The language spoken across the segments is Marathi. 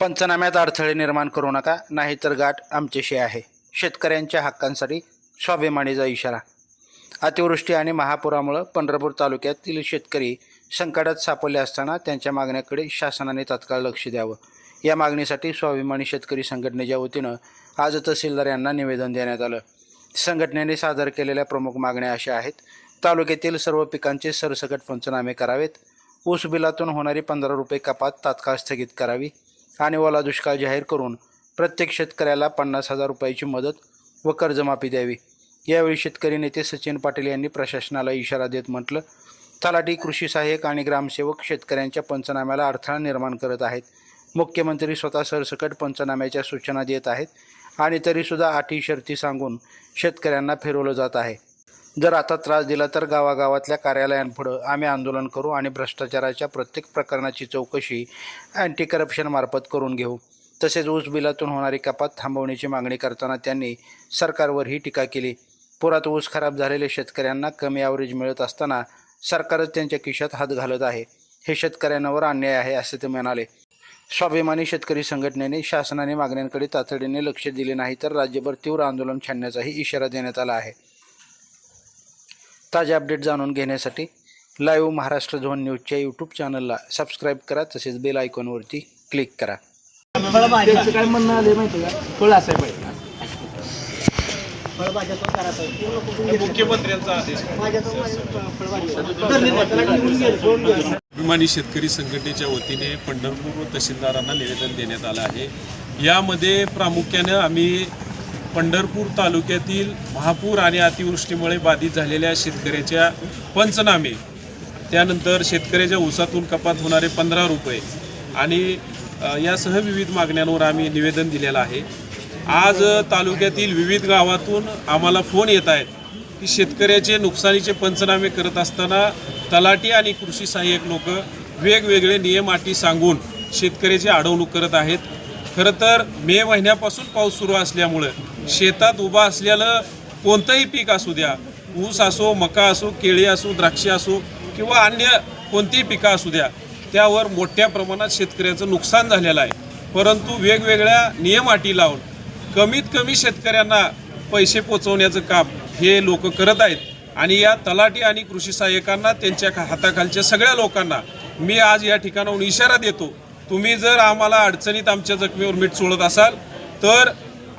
पंचनाम्यात अडथळे निर्माण करू नका नाहीतर गाठ आमच्याशी आहे. शेतकऱ्यांच्या हक्कांसाठी स्वाभिमानीचा इशारा. अतिवृष्टी आणि महापुरामुळं पंढरपूर तालुक्यातील शेतकरी संकटात सापडले असताना त्यांच्या मागण्याकडे शासनाने तात्काळ लक्ष द्यावं. या मागणीसाठी स्वाभिमानी शेतकरी संघटनेच्या वतीनं आज तहसीलदार यांना निवेदन देण्यात आलं. संघटनेने सादर केलेल्या प्रमुख मागण्या अशा आहेत. तालुक्यातील सर्व पिकांचे सरसकट पंचनामे करावेत. ऊस बिलातून होणारी पंधरा रुपये कपात तात्काळ स्थगित करावी. आणि ओला दुष्काळ जाहीर करून प्रत्येक शेतकऱ्याला पन्नास हजार रुपयाची मदत व कर्जमाफी द्यावी. यावेळी शेतकरी नेते सचिन पाटील यांनी प्रशासनाला इशारा देत म्हटलं तलाठी कृषी सहाय्यक आणि ग्रामसेवक शेतकऱ्यांच्या पंचनाम्याला अडथळा निर्माण करत आहेत. मुख्यमंत्री स्वतः सरसकट पंचनाम्याच्या सूचना देत आहेत आणि तरीसुद्धा अटी शर्ती सांगून शेतकऱ्यांना फिरवलं जात आहे. जर आता त्रास दिला तर गावागावातल्या कार्यालयांपुढं आम्ही आंदोलन करू आणि भ्रष्टाचाराच्या प्रत्येक प्रकरणाची चौकशी अँटी करप्शनमार्फत करून घेऊ. तसेच ऊस बिलातून होणारी कपात थांबवण्याची मागणी करताना त्यांनी सरकारवरही टीका केली. पुरात ऊस खराब झालेल्या शेतकऱ्यांना कमी ॲव्हरेज मिळत असताना सरकारच त्यांच्या खिशात हात घालत आहे. हे शेतकऱ्यांवर अन्याय आहे असे ते म्हणाले. स्वाभिमानी शेतकरी संघटनेने शासनाने मागण्यांकडे तातडीने लक्ष दिले नाही तर राज्यभर तीव्र आंदोलन छाडण्याचाही इशारा देण्यात आला आहे. ताजे अपडेट जाणून घेण्यासाठी लाईव्ह महाराष्ट्र झोन न्यूजच्या यूट्यूब चॅनलला सबस्क्राईब करा तसेच बेल आयकॉनवरती क्लिक करा. त्यांचं काय म्हणणं आलं माहिती का? फळ असाय पाहिजे मुख्यमंत्र्यांचा आदेश. अभिमानी शेतकरी संघटनेच्या वतीने पंढरपूर तहसीलदारांना निवेदन देण्यात आलं आहे. यामध्ये प्रामुख्यानं आम्ही पंढरपूर तालुक्यातील महापूर आणि अतिवृष्टीमुळे बाधित झालेल्या शेतकऱ्याच्या पंचनामे. त्यानंतर शेतकऱ्याच्या ऊसातून कपात होणारे पंधरा रुपये. आणि यासह विविध मागण्यांवर आम्ही निवेदन दिलेलं आहे. आज तालुक्यातील विविध गावातून आम्हाला फोन येत आहेत की शेतकऱ्याचे नुकसानीचे पंचनामे करत असताना तलाटी आणि कृषी सहाय्यक लोक वेगवेगळे नियम अटी सांगून शेतकऱ्याची अडवणूक करत आहेत. खरं तर मे महिन्यापासून पाऊस सुरू असल्यामुळं शेतात उभा असलेलं कोणतंही पीक असू द्या ऊस असो मका असो केळी असो द्राक्षे असो किंवा अन्य कोणतीही पिकं असू द्या त्यावर मोठ्या प्रमाणात शेतकऱ्याचं नुकसान झालेलं आहे. परंतु वेगवेगळ्या नियम अटी लावून कमीत कमी शेतकऱ्यांना पैसे पोचवण्याचं काम हे लोक करत आहेत आणि या तलाठी आणि कृषी सहाय्यकांना त्यांच्या हाताखालच्या सगळ्या लोकांना मी आज या ठिकाणाहून इशारा देतो तुम्ही जर आम्हाला अडचणीत आमच्या जखमीवर मीठ सोडत असाल तर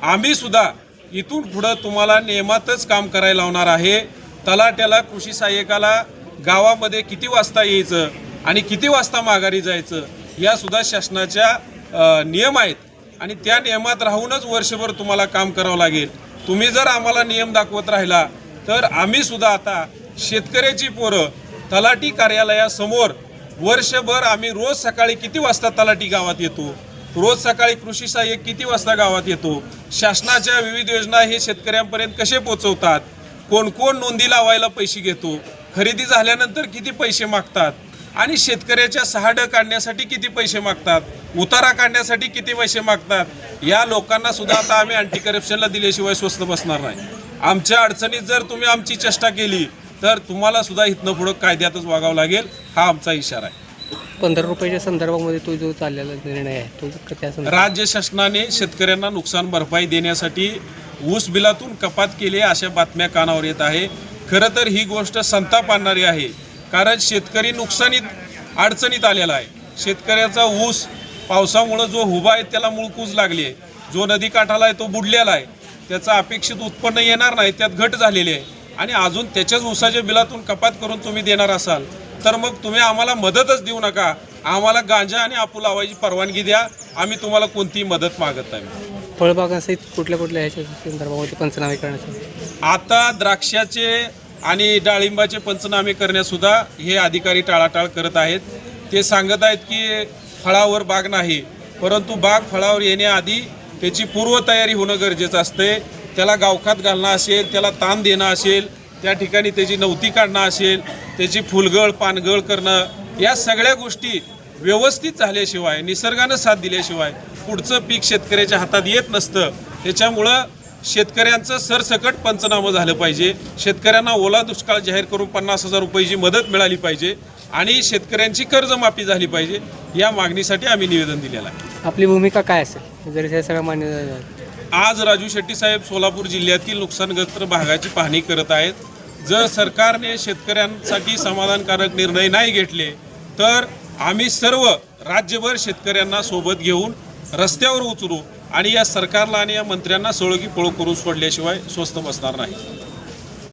आम्ही सुद्धा इथून पुढं तुम्हाला नियमातच काम करायला लावणार आहे. तलाट्याला कृषी सहाय्यकाला गावामध्ये किती वाजता यायचं आणि किती वाजता माघारी जायचं यासुद्धा शासनाच्या नियम आहेत. आणि त्या नियमात राहूनच वर्षभर तुम्हाला काम करावं लागेल. तुम्ही जर आम्हाला नियम दाखवत राहिला तर आम्हीसुद्धा आता शेतकऱ्याची पोरं तलाठी कार्यालयासमोर वर्षभर आम्ही रोज सकाळी किती वाजता तलाठी गावात येतो? रोज सकाळी कृषी सहाय्यक किती वाजता गावात येतो? शासनाच्या विविध योजना हे शेतकऱ्यांपर्यंत कसे पोचवतात कोण कोण नोंदी लावायला पैसे घेतो? खरेदी झाल्यानंतर किती पैसे मागतात? आणि शेतकऱ्याच्या सहाड काढण्यासाठी किती पैसे मागतात? उतारा काढण्यासाठी किती पैसे मागतात? या लोकांना सुद्धा आता आम्ही अँटी करप्शनला दिल्याशिवाय स्वस्त बसणार नाही. आमच्या अडचणीत जर तुम्ही आमची चेष्टा केली तर तुम्हाला सुद्धा इथनं पुढं कायद्यातच वागावं लागेल हा आमचा इशारा आहे. पंधरा रुपयाच्या संदर्भामध्ये तो जो चाललेला निर्णय आहे तो त्या संदर्भात राज्य शासनाने शेतकऱ्यांना नुकसान भरपाई देण्यासाठी ऊस बिलातून कपात केली अशा बातम्या कानावर येत आहे. खरं तर ही गोष्ट संताप आणणारी आहे कारण शेतकरी नुकसानीत अडचणीत आलेला आहे. शेतकऱ्याचा ऊस पावसामुळं जो उभा आहे त्याला मुळकूज लागली आहे. जो नदीकाठाला आहे तो बुडलेला आहे. त्याचं अपेक्षित उत्पन्न येणार नाही त्यात घट झालेली आहे. आणि अजून त्याच्याच ऊसाच्या बिलातून कपात करून तुम्ही देणार असाल तर मग तुम्ही आम्हाला मदतच देऊ नका. आम्हाला गांजा आणि आपू लावायची परवानगी द्या. आम्ही तुम्हाला कोणतीही मदत मागत नाही. फळबागासहित कुठल्या कुठल्या ह्याच्या संदर्भामध्ये पंचनामे करण्याचे? आता द्राक्षाचे आणि डाळिंबाचे पंचनामे करण्यासुद्धा हे अधिकारी टाळाटाळ करत आहेत. ते सांगत आहेत की फळावर बाग नाही परंतु बाग फळावर येण्याआधी त्याची पूर्वतयारी होणं गरजेचं असते त्याला गावखात घालणं असेल त्याला ताण देणं असेल त्या ठिकाणी त्याची नवती काढणं असेल त्याची फुलगळ पानगळ करणं या सगळ्या गोष्टी व्यवस्थित झाल्याशिवाय निसर्गानं साथ दिल्याशिवाय पुढचं पीक शेतकऱ्याच्या हातात येत नसतं. त्याच्यामुळं शेतकऱ्यांचं सरसकट पंचनामं झालं पाहिजे. शेतकऱ्यांना ओला दुष्काळ जाहीर करून पन्नास हजार रुपयाची मदत मिळाली पाहिजे आणि शेतकऱ्यांची कर्जमाफी झाली पाहिजे या मागणीसाठी आम्ही निवेदन दिलेलं आहे. आपली भूमिका काय असेल? जर हे सगळं मान्य आज राजू शेट्टी साहेब सोलापूर जिल्ह्यातील नुकसानग्रस्त भागाची पाहणी करत आहेत. जर सरकारने शेतकऱ्यांसाठी समाधानकारक निर्णय नाही घेतले तर आम्ही सर्व राज्यभर शेतकऱ्यांना सोबत घेऊन रस्त्यावर उतरू आणि या सरकारला आणि या मंत्र्यांना सळगी पळू करून सोडल्याशिवाय स्वस्त बसणार नाही.